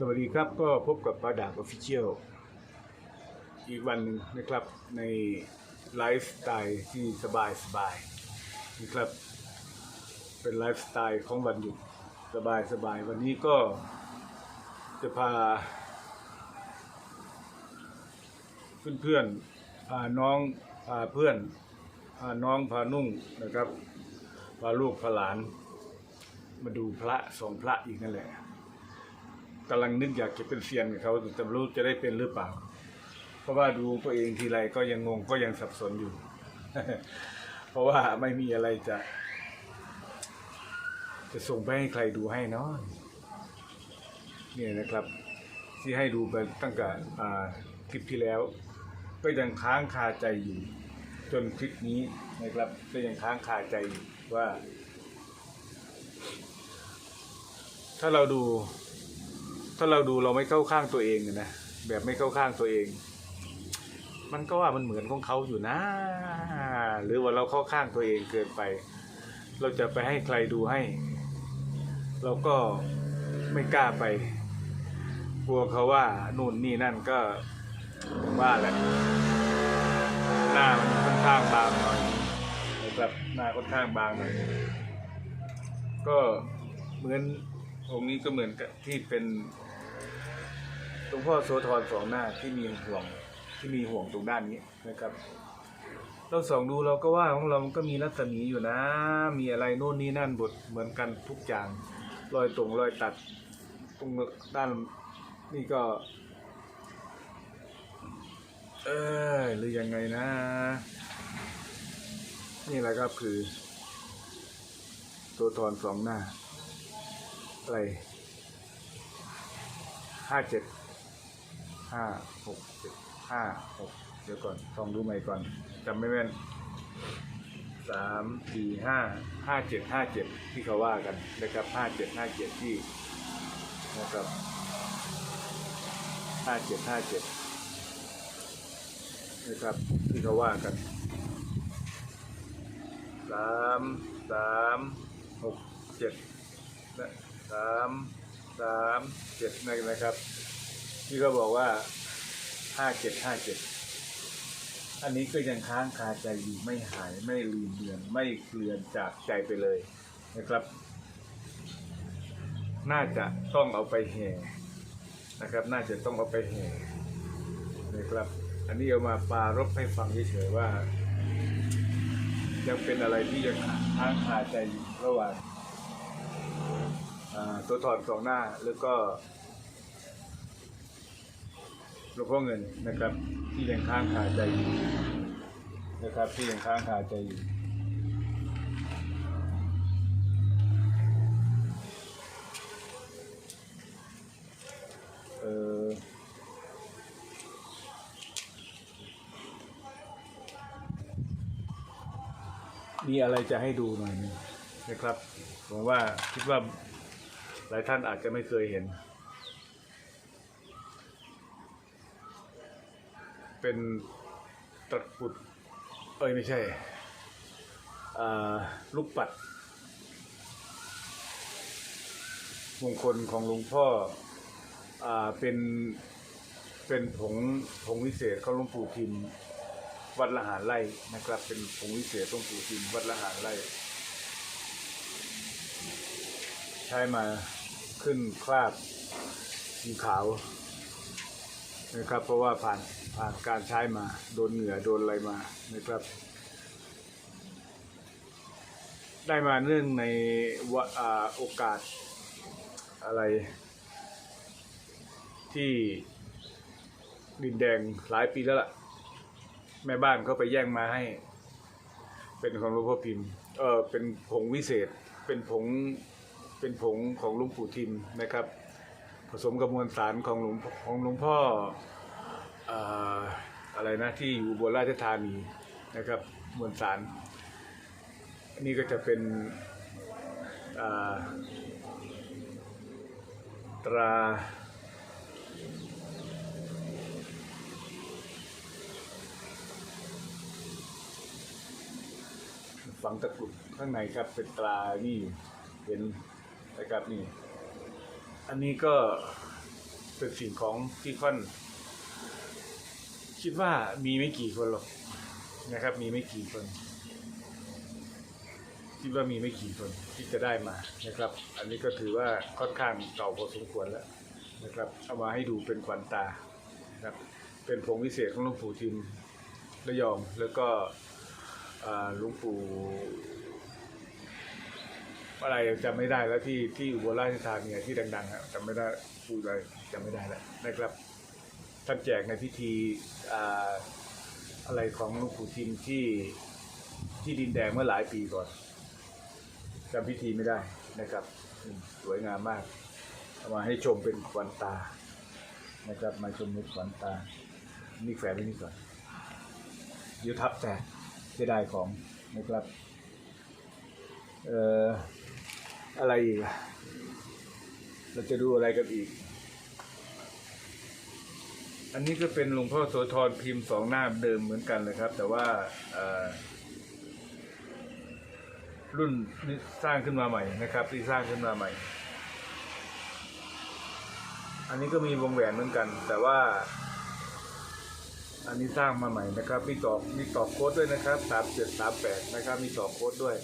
สวัสดีครับก็พบกับปาดาบออฟฟิเชียลอีกวันหนึ่งนะครับในไลฟ์สไตล์ที่สบายสบายนะครับ เป็นไลฟ์สไตล์ของวันหยุดสบายสบายวันนี้ก็จะพา เพื่อนๆพาน้องพาเพื่อนพาน้องพานุ่งนะครับพาลูกพาหลาน มาดูพระสองพระอีกนั่นแหละ กำลังนึกอยากจะเป็นเซียนกับเขาแต่ไม่รู้จะได้เป็นหรือเปล่า เพราะว่าดูตัวเองทีไรก็ยังงงก็ยังสับสนอยู่ เพราะว่าไม่มีอะไรจะ จะส่งไปให้ใครดูให้เนาะเนี่ยนะครับ ที่ให้ดูไปตั้งแต่อ่าคลิปที่แล้ว ก็ยังค้างคาใจอยู่ จนคลิปนี้นะครับก็ยังค้างคาใจอยู่ว่า ถ้าเราดู ถ้าเราดูเราไม่เข้าข้างตัวเองอะนะแบบไม่เข้าข้างตัวเอง มันก็ว่ามันเหมือนของเขาอยู่นะ หรือว่าเราเข้าข้างตัวเองเกินไป เราจะไปให้ใครดูให้ เราก็ไม่กล้าไป กลัวเขาว่านู่นนี่นั่นก็ว่าแหละหน้ามันค่อนข้างบางหน่อยนะครับหน้าค่อนข้างบางหน่อยก็เหมือนองค์นี้ก็เหมือนกับที่เป็น หลวงพ่อโสธรสองหน้าที่มีห่วงที่มีห่วงตรงด้านนี้นะครับ เราส่องดูเราก็ว่าของเรามันก็มีรัศมีอยู่นะ มีอะไรโน่นนี่นั่นบทเหมือนกันทุกอย่างรอยตรงรอยตัด ตรงด้านนี่ก็ เออหรือยังไงนะ นี่แหละครับคือตัวทอนสองหน้าอะไรห้าเจ็ด ห้าหกเจ็ดห้าหกเดี๋ยวก่อนลองดูใหม่ก่อนจำไม่แม่นสามสี่ห้าห้าเจ็ดห้าเจ็ดที่เขาว่ากันนะครับห้าเจ็ดห้าเจ็ดที่นะครับห้าเจ็ดห้าเจ็ดนะครับที่เขาว่ากันสามสามหกเจ็ดนะสามสามเจ็ดนะครับ ที่เขาบอกว่าห้าเจ็ดห้าเจ็ดอันนี้ก็ยังค้างคาใจอยู่ไม่หายไม่ลืมเลือนไม่เคลือนจากใจไปเลยนะครับ น่าจะต้องเอาไปแห่นะครับ น่าจะต้องเอาไปแห่นะครับ อันนี้เอามาปารบให้ฟังเฉยๆว่า ยังเป็นอะไรที่ยังค้างคาใจอยู่ระหว่างตัวถอดสองหน้าแล้วก็ หลวงพ่อเงินนะครับ ที่ยังค้างคาใจอยู่นะครับที่ยังค้างคาใจอยู่เออมีอะไรจะให้ดูหน่อยหนึงนะครับผมว่าคิดว่าหลายท่านอาจจะไม่เคยเห็น เป็นตะกุด เอ้ยไม่ใช่ลูกปัด มงคลของหลวงพ่ออเป็นเป็นผงผงวิเศษเของหลวงปู่ทิมวัดละหารไร่นะครับ เป็นผงวิเศษหลวงปู่ทิมวัดละหารไร่ใช้มาขึ้นคราบสีขาว นะครับ เพราะว่าผ่านผ่านการใช้มาโดนเหงื่อโดนอะไรมานะครับ ได้มาเนื่องในวะอ่าโอกาสอะไร ที่ดินแดงหลายปีแล้วล่ะ แม่บ้านเขาไปแย่งมาให้ เป็นของหลวงพ่อพิมพ์ เออเป็นผงวิเศษ เป็นผงเป็นผงของหลวงปู่ทิมนะครับ ผสมกับมวลสารของหลวงของหลวงพ่อออะไรนะที่อยู่บนราชธานีนะครับมวลสารนนี้ก็จะเป็นอ่าตราฝังตะกรุดข้างในครับเป็นตรานี่เห็นนะครับนี่ อันนี้ก็เป็นสิ่งของที่ค่อนคิดว่ามีไม่กี่คนหรอกนะครับ มีไม่กี่คนคิดว่ามีไม่กี่คนที่จะได้มานะครับ อันนี้ก็ถือว่าค่อนข้างเก่าพอสมควรแล้วนะครับเอามาให้ดูเป็นควันตานะครับเป็นผงวิเศษของหลวงปู่ทิมระยอง แล้วก็หลวงปู่ อะไรจำไม่ได้แล้วที่ที่อุบลราชธานีที่ดังๆอะจำไม่ได้พูดอะไรจำไม่ได้แล้วนะครับท่านแจกในพิธีอะไรของหลวงปู่ทิมที่ที่ดินแดงเมื่อหลายปีก่อนจำพิธีไม่ได้นะครับ สวยงามมากเอามาให้ชมเป็นขวัญตานะครับมาชมเป็นขวัญตา นี่แฝงไว้นี่ก่อนเดี๋ยวทับแต่จะได้ของนะครับ เอ่อ อะไรอีกเราจะดูอะไรกันอีก อันนี้ก็เป็นหลวงพ่อโสธรพิมพ์สองหน้าเดิมเหมือนกันเลยครับ แต่ว่ารุ่นนี้สร้างขึ้นมาใหม่นะครับ ที่สร้างขึ้นมาใหม่ อันนี้ก็มีวงแหวนเหมือนกัน แต่ว่า อันนี้สร้างมาใหม่นะครับ มีตอกมีตอกโค้ดด้วยนะครับสามเจ็ดสามแปดนะครับ มีตอกโค้ดด้วย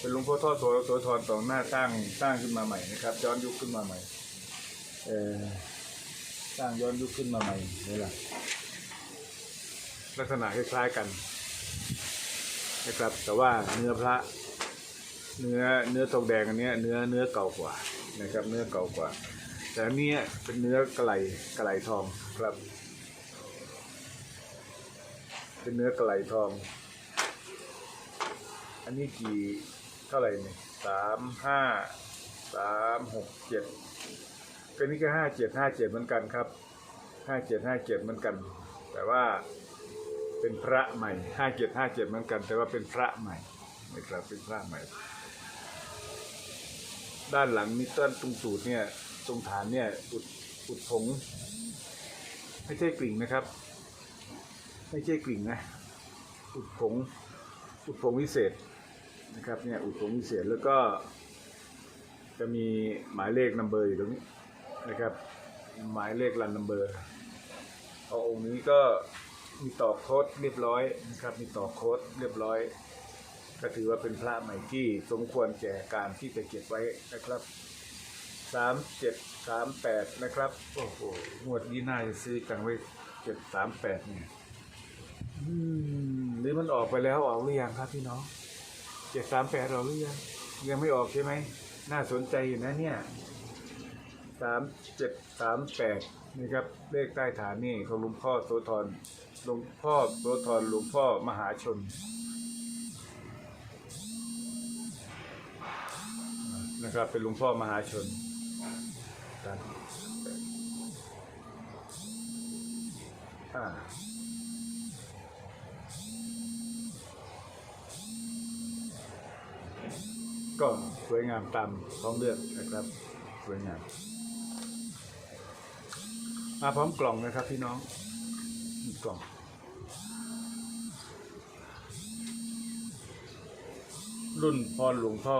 เป็นหลวงพ่อทอดโสโสธรสองหน้าสร้างสร้างขึ้นมาใหม่นะครับ ย้อนยุคขึ้นมาใหม่ เออสร้างย้อนยุคขึ้นมาใหม่นี่แหละลักษณะคล้ายๆกันนะครับ แต่ว่าเนื้อพระ เนื้อเนื้อทองแดงอันนี้เนื้อเนื้อเก่ากว่านะครับ เนื้อเก่ากว่า แต่อันเนี้ยเป็นเนื้อกระไหลกระไหลทองครับ เป็นเนื้อกระไหลทอง อันนี้กี่ เท่าไหร่เนี่ยสามห้าสามหกเจ็ดก็นี่ก็ห้าเจ็ดห้าเจ็ดเหมือนกันครับห้าเจ็ดห้าเจ็ดเหมือนกัน แต่ว่าเป็นพระใหม่ห้าเจ็ดห้าเจ็ดเหมือนกัน แต่ว่าเป็นพระใหม่นะครับเป็นพระใหม่ ด้านหลังนี่ต้นตรงสูตรเนี่ยตรงฐานเนี่ยอุดอุดผงไม่ใช่กลิ่งนะครับ ไม่ใช่กลิ่งนะอุดผงอุดผงวิเศษ นะครับเนี่ยอุดผงวิเศษแล้วก็ จะมีหมายเลขนัมเบอร์อยู่ตรงนี้นะครับ หมายเลขรันนัมเบอร์เอาองค์นี้ก็มีต่อโค้ดเรียบร้อยนะครับ มีต่อโค้ดเรียบร้อย ก็ถือว่าเป็นพระใหม่ที่สมควรแก่การที่จะเก็บไว้นะครับสามเจ็ดสามแปดนะครับโอ้โหงวดนี้น่าจะซื้อจังไว้เจ็ดสามแปดเนี่ยอืมหรือมันออกไปแล้วออกหรือยังครับพี่น้อง เจ็ดสามแปดออกหรือยังยังไม่ออกใช่ไหม น่าสนใจอยู่นะเนี่ยสามเจ็ดสามแปดนี่ครับ เลขใต้ฐานนี่ของหลวงพ่อโสธรหลวงพ่อโสธรหลวงพ่อมหาชน นะครับ เป็นหลวงพ่อมหาชนอ่า ก็สวยงามตามท้องเรื่องนะครับ สวยงามมาพร้อมกล่องนะครับพี่น้องกล่องรุ่นพรหลวงพ่อ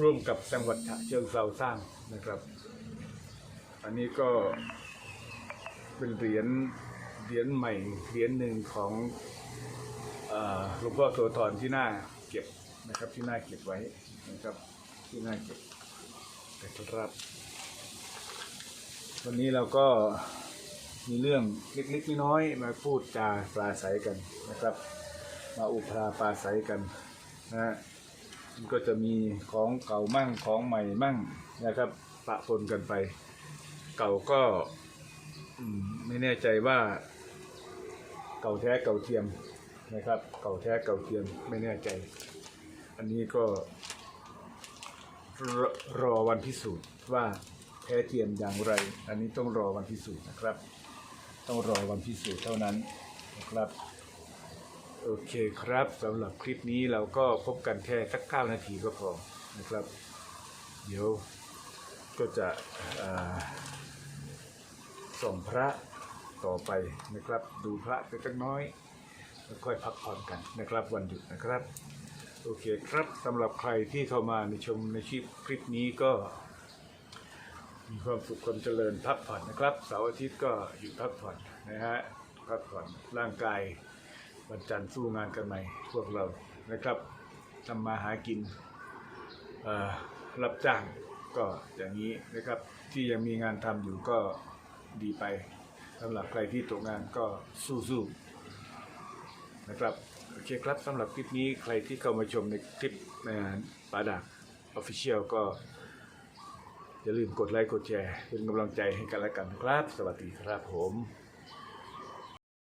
ร่วมกับจังหวัดฉะเชิงเซาสร้างนะครับ อันนี้ก็เป็นเหรียญเหรียญใหม่เหรียญหนึ่งของหลวงพ่อโสธรที่หน่าเก็บ นะครับที่น่าเก็บไว้นะครับที่น่าเก็บนะครับ วันนี้เราก็มีเรื่องเล็กๆน้อยๆมาพูดจาปราศัยกันนะครับ มาอุปราปราศัยกันนะฮะมันก็จะมีของเก่ามั่งของใหม่มั่งนะครับปะปนกันไป เก่าก็ไม่แน่ใจว่า เก่าแท้เก่าเทียมนะครับ เก่าแท้เก่าเทียมไม่แน่ใจ อันนี้ก็รรอวันพิสูจน์ว่าแท้เทียมอย่างไร อันนี้ต้องรอวันพิสูจน์นะครับ ต้องรอวันพิสูจน์เท่านั้นนะครับ โอเคครับสำหรับคลิปนี้เราก็พบกันแค่สักเก้านาทีก็พอนะครับ เดี๋ยวก็จะส่งพระต่อไปนะครับ ดูพระไปสักน้อยแล้วค่อยพักผ่อนกันนะครับวันหยุดนะครับ โอเคครับสำหรับใครที่เข้ามาในชมในคลิปคลิปนี้ก็ มีความสุขความเจริญพักผ่อนนะครับเสาร์อาทิตย์ก็อยู่พักผ่อนนะฮะพักผ่อนร่างกายวันจันทร์สู้งานกันใหม่พวกเรานะครับทำมาหากินรับจ้างก็อย่างนี้นะครับ ที่ยังมีงานทำอยู่ก็ดีไปสำหรับใครที่ตกงานก็สู้ๆนะครับ โอเคครับสำหรับคลิปนี้ใครที่เข้ามาชมในคลิปปาดักออฟฟิเชียลก็ อย่าลืมกดไลค์กดแชร์เป็นกำลังใจให้กันและกันนะครับ สวัสดีครับผม